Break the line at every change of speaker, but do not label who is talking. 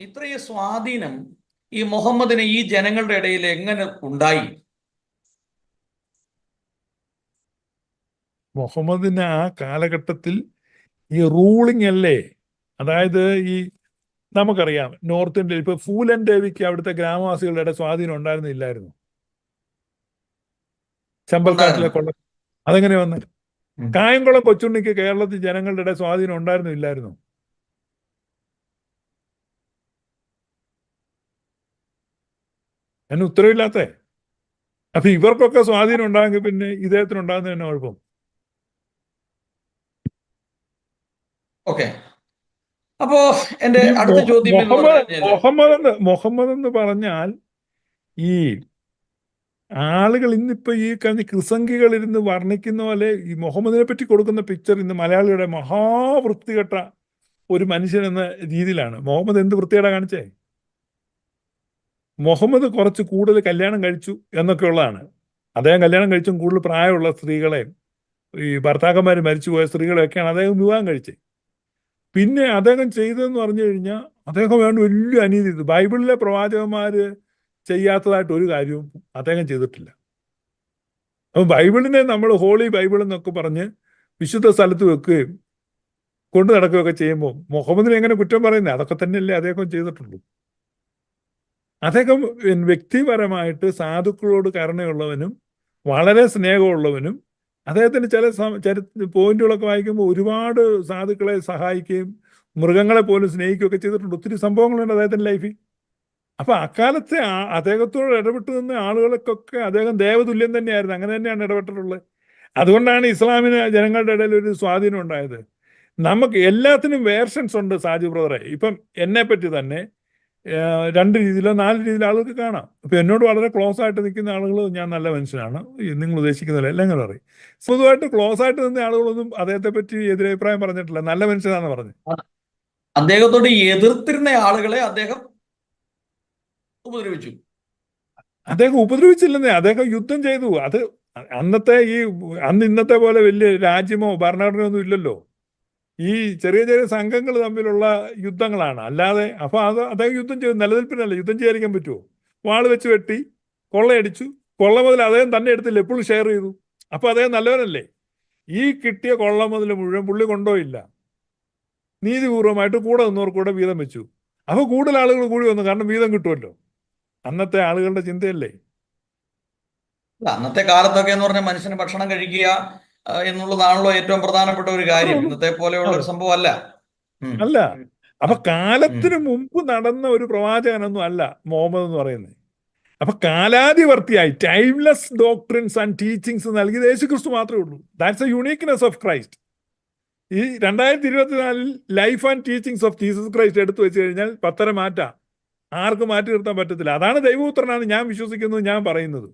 ഇത്രയും സ്വാധീനം ഈ മുഹമ്മദിന് ഈ ജനങ്ങളുടെ ഇടയിൽ എങ്ങനെ ഉണ്ടായി?
മുഹമ്മദിന് ആ കാലഘട്ടത്തിൽ ഈ റൂളിംഗ് അല്ലേ? അതായത് ഈ നമുക്കറിയാം നോർത്ത് ഇന്ത്യയിൽ ഇപ്പൊ ഫൂലൻ ദേവിക്ക് അവിടുത്തെ ഗ്രാമവാസികളുടെ ഇടയിൽ സ്വാധീനം ഉണ്ടായിരുന്നില്ലായിരുന്നു. ചമ്പൽക്കാട്ടിലെ കൊള്ള അതെങ്ങനെ വന്നു? കായംകുളം കൊച്ചുണ്ണിക്ക് കേരളത്തിൽ ജനങ്ങളുടെ ഇടയിൽ സ്വാധീനം ഉണ്ടായിരുന്നു അതിന് ഉത്തരവില്ലാത്തേ. അപ്പൊ ഇവർക്കൊക്കെ സ്വാധീനം ഉണ്ടാകുമെങ്കിൽ പിന്നെ ഇദ്ദേഹത്തിന് ഉണ്ടാകുന്ന തന്നെ കുഴപ്പം?
ഓക്കെ. അപ്പോ എന്റെ അടുത്ത ചോദ്യം
മുഹമ്മദ് എന്ന് മുഹമ്മദ് എന്ന് പറഞ്ഞാൽ ഈ ആളുകൾ ഇന്നിപ്പോ ഈ കഴിഞ്ഞ കൃസംഗികൾ ഇരുന്ന് വർണിക്കുന്ന പോലെ ഈ മുഹമ്മദിനെ പറ്റി കൊടുക്കുന്ന പിക്ചർ ഇന്ന് മലയാളിയുടെ മഹാവൃത്തികെട്ട ഒരു മനുഷ്യൻ എന്ന രീതിയിലാണ്. മുഹമ്മദ് എന്ത് വൃത്തികേടാ കാണിച്ചേ? മുഹമ്മദ് കുറച്ച് കൂടുതൽ കല്യാണം കഴിച്ചു എന്നൊക്കെയുള്ളതാണ്. അദ്ദേഹം കല്യാണം കഴിച്ചും കൂടുതൽ പ്രായമുള്ള സ്ത്രീകളെയും ഈ ഭർത്താക്കന്മാർ മരിച്ചുപോയ സ്ത്രീകളെയൊക്കെയാണ് അദ്ദേഹം വിവാഹം കഴിച്ചത്. പിന്നെ അദ്ദേഹം ചെയ്തതെന്ന് പറഞ്ഞു കഴിഞ്ഞാൽ അദ്ദേഹം വേണ്ട വലിയ അനീതി ചെയ്തു. ബൈബിളിലെ പ്രവാചകന്മാർ ചെയ്യാത്തതായിട്ട് ഒരു കാര്യവും അദ്ദേഹം ചെയ്തിട്ടില്ല. അപ്പം ബൈബിളിനെ നമ്മൾ ഹോളി ബൈബിൾ എന്നൊക്കെ പറഞ്ഞ് വിശുദ്ധ സ്ഥലത്ത് വെക്കുകയും കൊണ്ടു നടക്കുകയൊക്കെ ചെയ്യുമ്പോൾ മുഹമ്മദിനെ എങ്ങനെ കുറ്റം പറയുന്നത് അതൊക്കെ തന്നെയല്ലേ അദ്ദേഹം ചെയ്തിട്ടുള്ളൂ. അദ്ദേഹം വ്യക്തിപരമായിട്ട് സാധുക്കളോട് കരുണയുള്ളവനും വളരെ സ്നേഹമുള്ളവനും അദ്ദേഹത്തിന് ചില ചരി പോയിന്റുകളൊക്കെ വായിക്കുമ്പോൾ ഒരുപാട് സാധുക്കളെ സഹായിക്കുകയും മൃഗങ്ങളെ പോലും സ്നേഹിക്കുകയൊക്കെ ചെയ്തിട്ടുണ്ട്. ഒത്തിരി സംഭവങ്ങളുണ്ട് അദ്ദേഹത്തിന്റെ ലൈഫിൽ. അപ്പൊ അക്കാലത്തെ അദ്ദേഹത്തോട് ഇടപെട്ട് നിന്ന ആളുകൾക്കൊക്കെ അദ്ദേഹം ദേവതുല്യം തന്നെയായിരുന്നു. അങ്ങനെ തന്നെയാണ് ഇടപെട്ടിട്ടുള്ളത്. അതുകൊണ്ടാണ് ഇസ്ലാമിന് ജനങ്ങളുടെ ഇടയിൽ ഒരു സ്വാധീനം ഉണ്ടായത്. നമുക്ക് എല്ലാത്തിനും വേർഷൻസ് ഉണ്ട് സാജു ബ്രദറെ. ഇപ്പം എന്നെ പറ്റി തന്നെ രണ്ട് രീതിയിലോ നാല് രീതിയിലോ ആളുകൾക്ക് കാണാം. ഇപ്പൊ എന്നോട് വളരെ ക്ലോസ് ആയിട്ട് നിൽക്കുന്ന ആളുകൾ ഞാൻ നല്ല മനുഷ്യനാണ്. നിങ്ങൾ ഉദ്ദേശിക്കുന്നില്ല എല്ലാം കൂടെ അറിയും. പൊതുവായിട്ട് ക്ലോസ് ആയിട്ട് നിന്ന ആളുകളൊന്നും അദ്ദേഹത്തെ പറ്റി എതിരഭിപ്രായം പറഞ്ഞിട്ടില്ല. നല്ല മനുഷ്യനാണെന്ന് പറഞ്ഞു.
അദ്ദേഹത്തോട് എതിർത്തിരുന്ന ആളുകളെ അദ്ദേഹം ഉപദ്രവിച്ചു.
അദ്ദേഹം ഉപദ്രവിച്ചില്ലെന്നേ അദ്ദേഹം യുദ്ധം ചെയ്തു. അത് അന്നത്തെ ഈ അന്ന് ഇന്നത്തെ പോലെ വലിയ രാജ്യമോ ഭരണഘടനയോ ഒന്നും ഇല്ലല്ലോ. ഈ ചെറിയ ചെറിയ സംഘങ്ങൾ തമ്മിലുള്ള യുദ്ധങ്ങളാണ്. അല്ലാതെ അപ്പോൾ അത് അദ്ദേഹം യുദ്ധം ചെയ്തു. നിലനിൽപ്പിനല്ല യുദ്ധം ചെയ്യാതിരിക്കാൻ പറ്റുമോ വാൾ വെച്ച് വെട്ടി കൊള്ളയടിച്ചു. കൊള്ള മുതൽ അദ്ദേഹം തന്നെ എടുത്തില്ല എപ്പോഴും ഷെയർ ചെയ്തു. അപ്പോൾ അദ്ദേഹം നല്ലവനല്ലേ? ഈ കിട്ടിയ കൊള്ള മുതൽ മുഴുവൻ പുള്ളി കൊണ്ടോയില്ല നീതിപൂർവമായിട്ട് കൂടെ നിന്നവർ കൂടെ വീതം വെച്ചു. അപ്പോൾ കൂടുതൽ ആളുകൾ കൂടി വന്നു. കാരണം വീതം കിട്ടുമല്ലോ. അന്നത്തെ ആളുകളുടെ ചിന്തയല്ലേ?
അന്നത്തെ കാലത്തൊക്കെ എന്ന് പറഞ്ഞാൽ മനുഷ്യന് ഭക്ഷണം കഴിക്കുക എന്നുള്ളതാണല്ലോ ഏറ്റവും പ്രധാനപ്പെട്ട ഒരു കാര്യം. ഇന്നത്തെ പോലെയുള്ള ഒരു സംഭവം അല്ല.
അല്ല അപ്പൊ കാലത്തിന് മുമ്പ് നടന്ന ഒരു പ്രവാചകനൊന്നും അല്ല മുഹമ്മദ് എന്ന് പറയുന്നത്. അപ്പൊ കാലാധിവർത്തിയായി ടൈംലെസ് ഡോക്ട്രിൻസ് ആൻഡ് ടീച്ചിങ്സ് നൽകിയത് യേശു ക്രിസ്തു മാത്രമേ ഉള്ളൂ. That's a uniqueness of Christ ഈ രണ്ടായിരത്തി ഇരുപത്തിനാലിൽ life and teachings of Jesus Christ എടുത്തു വെച്ച് കഴിഞ്ഞാൽ പത്തര മാറ്റാം. ആർക്കും മാറ്റി നിർത്താൻ പറ്റത്തില്ല. അതാണ് ദൈവപുത്രനാണ് ഞാൻ വിശ്വസിക്കുന്നത് ഞാൻ പറയുന്നത്.